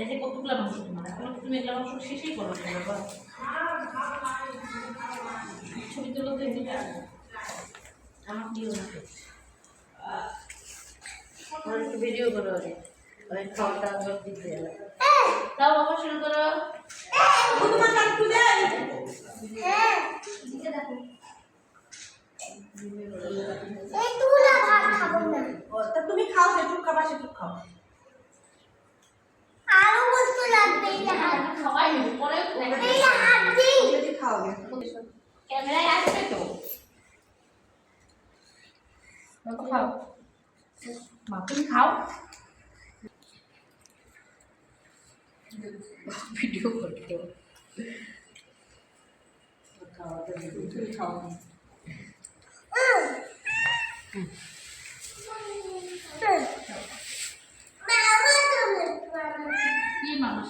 এই যে কতগুলো মাংস তোমার এখন তুমি এগুলো মাংস শেষই করো ছবি তুলো তো এদিকে। আমার দিও না ভিডিও করো ওই খাওয়া দাওয়া দিতে তাও বাবা শুরু করো। তুমি খাও যেটুক খাবা সেটুক খাও। ক্যামেরায় আসবে তো খাও মা তুমি খাও ভিডিও তুমি কি মানুষ